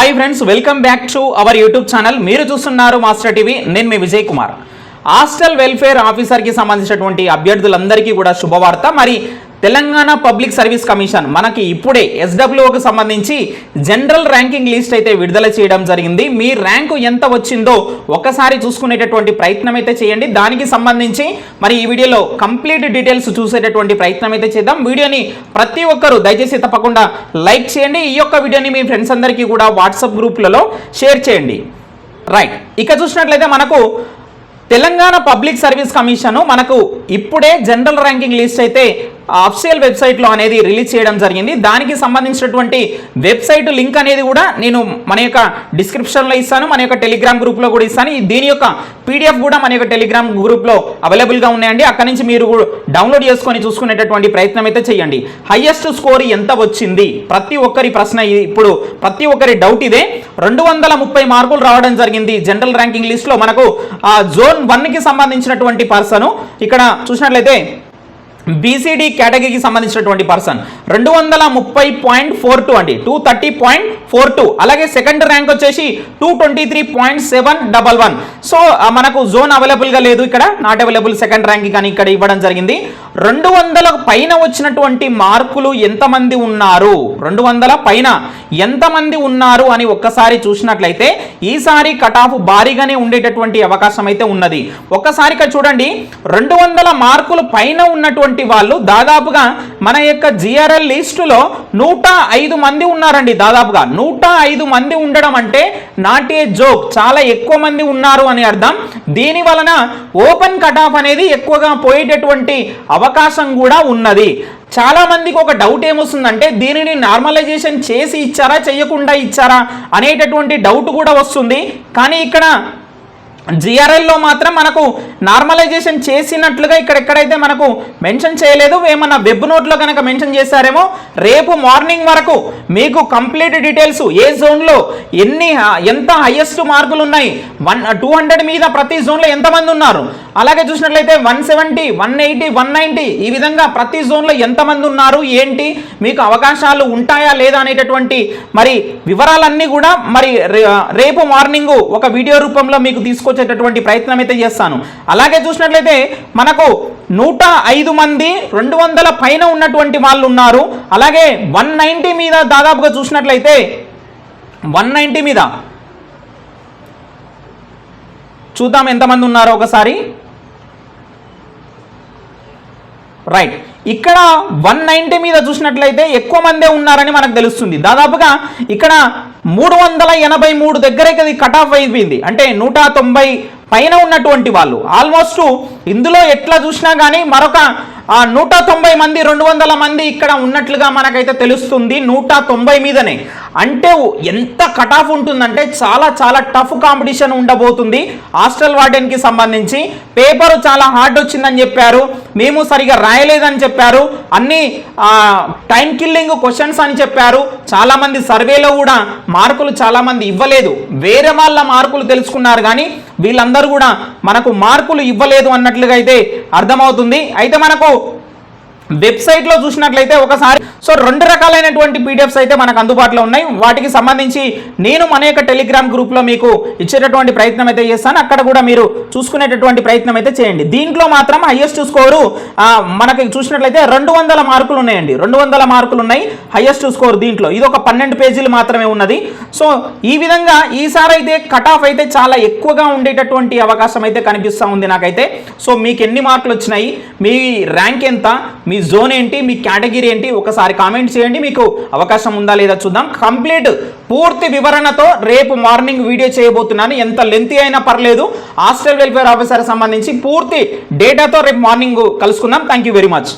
Hi friends welcome back to our YouTube channel మీరు చూస్తున్నారు master TV నేను మీ విజయ్ కుమార్. హాస్టల్ వెల్ఫేర్ ఆఫీసర్కి సంబంధించినటువంటి అభ్యర్థులందరికీ కూడా శుభవార్త. మరి తెలంగాణ పబ్లిక్ సర్వీస్ కమిషన్ మనకి ఇప్పుడే ఎస్డబ్ల్యూకి సంబంధించి జనరల్ ర్యాంకింగ్ లిస్ట్ అయితే విడుదల చేయడం జరిగింది. మీ ర్యాంకు ఎంత వచ్చిందో ఒకసారి చూసుకునేటటువంటి ప్రయత్నం అయితే చేయండి. దానికి సంబంధించి మరి ఈ వీడియోలో కంప్లీట్ డీటెయిల్స్ చూసేటటువంటి ప్రయత్నం అయితే చేద్దాం. వీడియోని ప్రతి ఒక్కరూ దయచేసి తప్పకుండా లైక్ చేయండి. ఈ యొక్క వీడియోని మీ ఫ్రెండ్స్ అందరికీ కూడా వాట్సాప్ గ్రూప్లలో షేర్ చేయండి. రైట్. ఇక చూసినట్లయితే మనకు తెలంగాణ పబ్లిక్ సర్వీస్ కమిషన్ మనకు ఇప్పుడే జనరల్ ర్యాంకింగ్ లిస్ట్ అయితే అఫ్షియల్ వెబ్సైట్లో అనేది రిలీజ్ చేయడం జరిగింది. దానికి సంబంధించినటువంటి వెబ్సైట్ లింక్ అనేది కూడా నేను మన యొక్క డిస్క్రిప్షన్లో ఇస్తాను మన యొక్క టెలిగ్రామ్ గ్రూప్లో కూడా ఇస్తాను. దీని యొక్క పీడిఎఫ్ కూడా మన యొక్క టెలిగ్రామ్ గ్రూప్లో అవైలబుల్గా ఉన్నాయండి. అక్కడ నుంచి మీరు కూడా డౌన్లోడ్ చేసుకొని చూసుకునేటటువంటి ప్రయత్నం అయితే చేయండి. హయ్యెస్ట్ స్కోర్ ఎంత వచ్చింది? ప్రతి ఒక్కరి ప్రశ్న ఇది. ఇప్పుడు ప్రతి ఒక్కరి డౌట్ ఇదే. రెండు వందల ముప్పై మార్కులు రావడం జరిగింది జనరల్ ర్యాంకింగ్ లిస్ట్లో మనకు ఆ జోన్ వన్కి సంబంధించినటువంటి పర్సన్. ఇక్కడ చూసినట్లయితే బీసీడీ కేటగిరీకి సంబంధించినటువంటి పర్సన్ రెండు వందల ముప్పై పాయింట్ ఫోర్ టూ అండి. Two thirty point four two అలాగే సెకండ్ ర్యాంక్ వచ్చేసి two twenty three point seven double one so మనకు జోన్ అవైలబుల్గా లేదు ఇక్కడ. నాట్ అవైలబుల్ సెకండ్ ర్యాంక్ కానీ ఇక్కడ ఇవ్వడం జరిగింది. రెండు వందల పైన వచ్చినటువంటి మార్కులు ఎంతమంది ఉన్నారు? రెండు వందల పైన ఎంతమంది ఉన్నారు అని ఒక్కసారి చూసినట్లయితే ఈసారి కట్ ఆఫ్ భారీగానే ఉండేటటువంటి అవకాశం అయితే ఉన్నది. ఒక్కసారి చూడండి రెండు వందల మార్కులు పైన ఉన్నటువంటి వాళ్ళు దాదాపుగా మన యొక్క జిఆర్ఎల్ లిస్టులో నూట ఐదు మంది ఉన్నారండి దాదాపుగా. నూట ఐదు మంది ఉండడం అంటే నాట్ ఏ జోక్ చాలా ఎక్కువ మంది ఉన్నారు అని అర్థం. దీని వలన ఓపెన్ కట్ ఆఫ్ అనేది ఎక్కువగా పోయేటటువంటి అవకాశం కూడా ఉన్నది. చాలా మందికి ఒక డౌట్ ఏమొస్తుందంటే దీనిని నార్మలైజేషన్ చేసి ఇచ్చారా చేయకుండా ఇచ్చారా అనేటటువంటి డౌట్ కూడా వస్తుంది. కానీ ఇక్కడ జిఆర్ఎల్లో మాత్రం మనకు నార్మలైజేషన్ చేసినట్లుగా ఇక్కడ ఎక్కడైతే మనకు మెన్షన్ చేయలేదు ఏమన్నా వెబ్ నోట్లో కనుక మెన్షన్ చేశారేమో రేపు మార్నింగ్ వరకు మీకు కంప్లీట్ డీటెయిల్స్ ఏ జోన్లో ఎన్ని ఎంత హైయెస్ట్ మార్కులు ఉన్నాయి? వన్ టూ హండ్రెడ్ మీద ప్రతి జోన్లో ఎంతమంది ఉన్నారు? అలాగే చూసినట్లయితే one seventy one eighty one ninety ఈ విధంగా ప్రతి జోన్లో ఎంతమంది ఉన్నారు ఏంటి మీకు అవకాశాలు ఉంటాయా లేదా అనేటటువంటి మరి వివరాలన్నీ కూడా మరి రే- రేపు మార్నింగ్ ఒక వీడియో రూపంలో మీకు తీసుకొచ్చేటటువంటి ప్రయత్నం అయితే చేస్తాను. అలాగే చూసినట్లయితే మనకు నూట ఐదు మంది రెండు వందల పైన ఉన్నటువంటి వాళ్ళు ఉన్నారు. అలాగే వన్ నైంటీ మీద దాదాపుగా చూసినట్లయితే వన్ నైంటీ మీద చూద్దాం ఎంతమంది ఉన్నారో ఒకసారి. రైట్ ఇక్కడ వన్ నైంటీ మీద చూసినట్లయితే ఎక్కువ మందే ఉన్నారని మనకు తెలుస్తుంది. దాదాపుగా ఇక్కడ మూడు వందల ఎనభై మూడు దగ్గరకి అది కట్ ఆఫ్ అయిపోయింది. అంటే నూట తొంభై పైన ఉన్నటువంటి వాళ్ళు. ఆల్మోస్ట్ ఇందులో ఎట్లా చూసినా కానీ మరొక ఆ నూట తొంభై మంది రెండు వందల మంది ఇక్కడ ఉన్నట్లుగా మనకైతే తెలుస్తుంది నూట తొంభై మీదనే. అంటే ఎంత కట్ ఆఫ్ ఉంటుందంటే చాలా చాలా టఫ్ కాంపిటీషన్ ఉండబోతుంది. హాస్టల్ వార్డెన్కి సంబంధించి పేపర్ చాలా హార్డ్ వచ్చిందని చెప్పారు. మేము సరిగా రాయలేదని చెప్పారు. అన్ని టైం కిల్లింగ్ క్వశ్చన్స్ అని చెప్పారు. చాలామంది సర్వేలో కూడా మార్కులు చాలామంది ఇవ్వలేదు. వేరే వాళ్ళ మార్కులు తెలుసుకున్నారు కానీ వీళ్ళందరూ కూడా మనకు మార్కులు ఇవ్వలేదు అన్నట్లుగా అయితే అర్థమవుతుంది. అయితే మనకు వెబ్సైట్లో చూసినట్లయితే ఒకసారి సో రెండు రకాలైనటువంటి పీడిఎఫ్స్ అయితే మనకు అందుబాటులో ఉన్నాయి. వాటికి సంబంధించి నేను మన యొక్క టెలిగ్రామ్ గ్రూప్లో మీకు ఇచ్చేటటువంటి ప్రయత్నం అయితే చేస్తాను. అక్కడ కూడా మీరు చూసుకునేటటువంటి ప్రయత్నం అయితే చేయండి. దీంట్లో మాత్రం హయ్యెస్ట్ స్కోరు మనకి చూసినట్లయితే రెండు వందల మార్కులు ఉన్నాయండి. రెండు వందల మార్కులు ఉన్నాయి హయ్యెస్ట్ స్కోర్ దీంట్లో. ఇది ఒక పన్నెండు పేజీలు మాత్రమే ఉన్నది. సో ఈ విధంగా ఈసారి అయితే కట్ ఆఫ్ అయితే చాలా ఎక్కువగా ఉండేటటువంటి అవకాశం అయితే కనిపిస్తూ ఉంది నాకైతే. సో మీకు ఎన్ని మార్కులు వచ్చినాయి? మీ ర్యాంక్ ఎంత? మీ జోన్ ఏంటి మీ కేటగిరీ ఏంటి ఒకసారి కామెంట్ చేయండి మీకు అవకాశం ఉందా లేదా చూద్దాం. కంప్లీట్ పూర్తి వివరణతో రేపు మార్నింగ్ వీడియో చేయబోతున్నాను. ఎంత లెంతీ అయినా పర్లేదు. హాస్టల్ వెల్ఫేర్ ఆఫీసర్ సంబంధించి పూర్తి డేటాతో రేపు మార్నింగ్ కలుసుకుందాం. Thank you very much